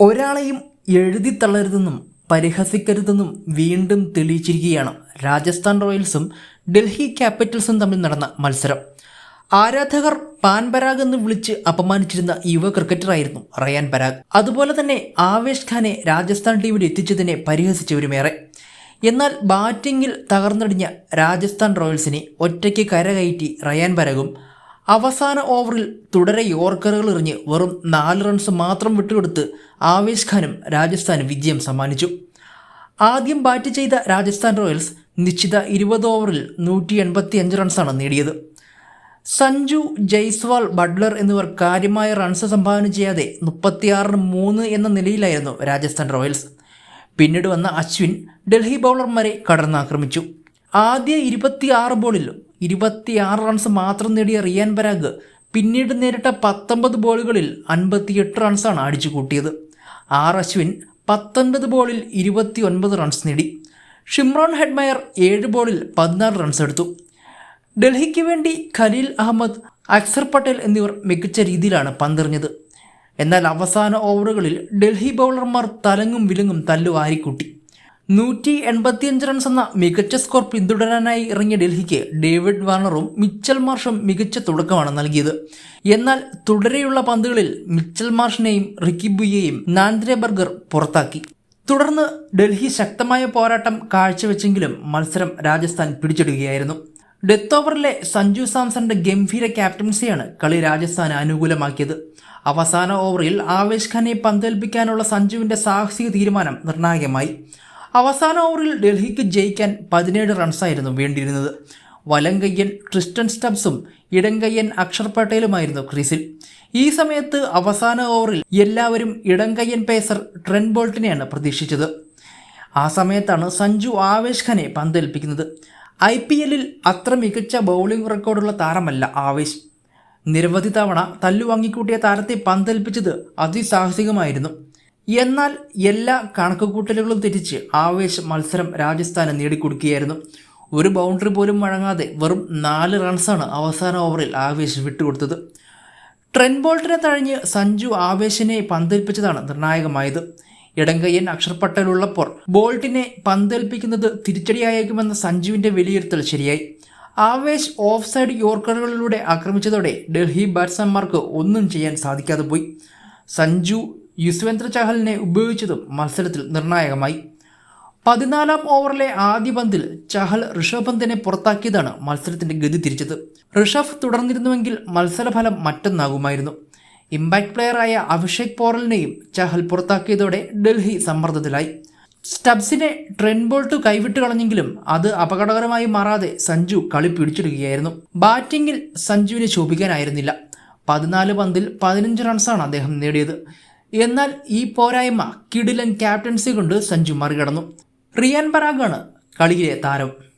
ഒരാളെയും എഴുതി തള്ളരുതെന്നും പരിഹസിക്കരുതെന്നും വീണ്ടും തെളിയിച്ചിരിക്കുകയാണ് രാജസ്ഥാൻ റോയൽസും ഡൽഹി ക്യാപിറ്റൽസും തമ്മിൽ നടന്ന മത്സരം. ആരാധകർ പാൻ പരാഗ് എന്ന് വിളിച്ച് അപമാനിച്ചിരുന്ന യുവ ക്രിക്കറ്ററായിരുന്നു റയാൻ പരാഗ്. അതുപോലെ തന്നെ ആവേശ് ഖാനെ രാജസ്ഥാൻ ടീമിൽ എത്തിച്ചതിനെ പരിഹസിച്ചവരുമേറെ. എന്നാൽ ബാറ്റിംഗിൽ തകർന്നടിഞ്ഞ രാജസ്ഥാൻ റോയൽസിനെ ഒറ്റയ്ക്ക് കരകയറ്റി റയാൻ പരാഗും അവസാന ഓവറിൽ തുടരെ യോർക്കറുകൾ എറിഞ്ഞ് വെറും നാല് റൺസ് മാത്രം വിട്ടുകൊടുത്ത് ആവേശ് ഖാനും രാജസ്ഥാന് വിജയം സമ്മാനിച്ചു. ആദ്യം ബാറ്റ് ചെയ്ത രാജസ്ഥാൻ റോയൽസ് നിശ്ചിത ഇരുപത് ഓവറിൽ നൂറ്റി എൺപത്തി അഞ്ച് റൺസാണ് നേടിയത്. സഞ്ജു ജയ്സ്വാൾ ബഡ്ലർ എന്നിവർ കാര്യമായ റൺസ് സംഭാവന ചെയ്യാതെ മുപ്പത്തിയാറിന് മൂന്ന് എന്ന നിലയിലായിരുന്നു രാജസ്ഥാൻ റോയൽസ്. പിന്നീട് വന്ന അശ്വിൻ ഡൽഹി ബൗളർമാരെ കടന്നാക്രമിച്ചു. ആദ്യ ഇരുപത്തിയാറ് ബോളിൽ ഇരുപത്തിയാറ് റൺസ് മാത്രം നേടിയ റിയാൻ പരാഗ് പിന്നീട് നേരിട്ട പത്തൊമ്പത് ബോളുകളിൽ അൻപത്തിയെട്ട് റൺസാണ് അടിച്ചു കൂട്ടിയത്. ആർ അശ്വിൻ പത്തൊൻപത് ബോളിൽ ഇരുപത്തി ഒൻപത് റൺസ് നേടി. ഷിംറോൺ ഹെഡ്മയർ ഏഴ് ബോളിൽ പതിനാറ് റൺസ് എടുത്തു. ഡൽഹിക്ക് വേണ്ടി ഖലീൽ അഹമ്മദ് അക്സർ പട്ടേൽ എന്നിവർ മികച്ച രീതിയിലാണ് പന്തെറിഞ്ഞത്. എന്നാൽ അവസാന ഓവറുകളിൽ ഡൽഹി ബൗളർമാർ തലങ്ങും വിലങ്ങും തല്ലു നൂറ്റി എൺപത്തിയഞ്ച് റൺസ് എന്ന മികച്ച സ്കോർ പിന്തുടരാനായി ഇറങ്ങിയ ഡൽഹിക്ക് ഡേവിഡ് വാർണറും മിച്ചൽ മാർഷും മികച്ച തുടക്കമാണ് നൽകിയത്. എന്നാൽ തുടരെയുള്ള പന്തുകളിൽ മിച്ചൽ മാർഷിനെയും റിക്കി ബുയെയും നാന്ദ്രെ ബർഗർ പുറത്താക്കി. തുടർന്ന് ഡൽഹി ശക്തമായ പോരാട്ടം കാഴ്ചവെച്ചെങ്കിലും മത്സരം രാജസ്ഥാൻ പിടിച്ചെടുക്കുകയായിരുന്നു. ഡെത്ത് ഓവറിലെ സഞ്ജു സാംസന്റെ ഗംഭീര ക്യാപ്റ്റൻസിയാണ് കളി രാജസ്ഥാന് അനുകൂലമാക്കിയത്. അവസാന ഓവറിൽ ആവേശ് ഖാനെ പന്തേൽപ്പിക്കാനുള്ള സഞ്ജുവിന്റെ സാഹസിക തീരുമാനം നിർണായകമായി. അവസാന ഓവറിൽ ഡൽഹിക്ക് ജയിക്കാൻ പതിനേഴ് റൺസായിരുന്നു വേണ്ടിയിരുന്നത്. വലങ്കയ്യൻ ട്രിസ്റ്റൻ സ്റ്റബ്സും ഇടങ്കയ്യൻ അക്ഷർ പട്ടേലുമായിരുന്നു ക്രീസിൽ. ഈ സമയത്ത് അവസാന ഓവറിൽ എല്ലാവരും ഇടങ്കയ്യൻ പേസർ ട്രെൻ ബോൾട്ടിനെയാണ് പ്രതീക്ഷിച്ചത്. ആ സമയത്താണ് സഞ്ജു ആവേശ് ഖാനെ പന്തേൽപ്പിക്കുന്നത്. ഐ പി എല്ലിൽ അത്ര മികച്ച ബൗളിംഗ് റെക്കോർഡുള്ള താരമല്ല ആവേശ്. നിരവധി തവണ തല്ലുവാങ്ങിക്കൂട്ടിയ താരത്തെ പന്തേൽപ്പിച്ചത് അതിസാഹസികമായിരുന്നു. എന്നാൽ എല്ലാ കണക്കുകൂട്ടലുകളും തെറ്റിച്ച് ആവേശ് മത്സരം രാജസ്ഥാന് നേടിക്കൊടുക്കുകയായിരുന്നു. ഒരു ബൗണ്ടറി പോലും വഴങ്ങാതെ വെറും നാല് റൺസാണ് അവസാന ഓവറിൽ ആവേശ് വിട്ടുകൊടുത്തത്. ട്രെൻ ബോൾട്ടിനെ തഴഞ്ഞ് സഞ്ജു ആവേശിനെ പന്തേൽപ്പിച്ചതാണ് നിർണായകമായത്. ഇടങ്കയ്യൻ അക്ഷർ പട്ടേലുള്ളപ്പോൾ ബോൾട്ടിനെ പന്തേൽപ്പിക്കുന്നത് തിരിച്ചടിയായേക്കുമെന്ന സഞ്ജുവിന്റെ വിലയിരുത്തൽ ശരിയായി. ആവേശ് ഓഫ് സൈഡ് യോർക്കറുകളിലൂടെ ആക്രമിച്ചതോടെ ഡൽഹി ബാറ്റ്സ്മാൻമാർക്ക് ഒന്നും ചെയ്യാൻ സാധിക്കാതെ പോയി. സഞ്ജു യുസ്വേന്ദ്ര ചഹലിനെ ഉപയോഗിച്ചതും മത്സരത്തിൽ നിർണായകമായി. പതിനാലാം ഓവറിലെ ആദ്യ പന്തിൽ ചഹൽ ഋഷഭ് പന്തിനെ പുറത്താക്കിയതാണ് മത്സരത്തിന്റെ ഗതി തിരിച്ചത്. ഋഷഭ് തുടർന്നിരുന്നുവെങ്കിൽ മത്സരഫലം മറ്റൊന്നാകുമായിരുന്നു. ഇമ്പാക്ട് പ്ലെയറായ അഭിഷേക് പോറലിനെയും ചഹൽ പുറത്താക്കിയതോടെ ഡൽഹി സമ്മർദ്ദത്തിലായി. സ്റ്റബ്സിനെ ട്രെൻ ബോൾട്ട് കൈവിട്ട് കളഞ്ഞെങ്കിലും അത് അപകടകരമായി മാറാതെ സഞ്ജു കളി പിടിച്ചിടുകയായിരുന്നു. ബാറ്റിംഗിൽ സഞ്ജുവിനെ ശോഭിക്കാനായിരുന്നില്ല. പതിനാല് പന്തിൽ പതിനഞ്ച് റൺസാണ് അദ്ദേഹം നേടിയത്. എന്നാൽ ഈ പോരായ്മ കിഡിലൻ ക്യാപ്റ്റൻസി കൊണ്ട് സഞ്ജു മറികടന്നു. റിയാൻ പരാഗാണ് കളിയിലെ താരം.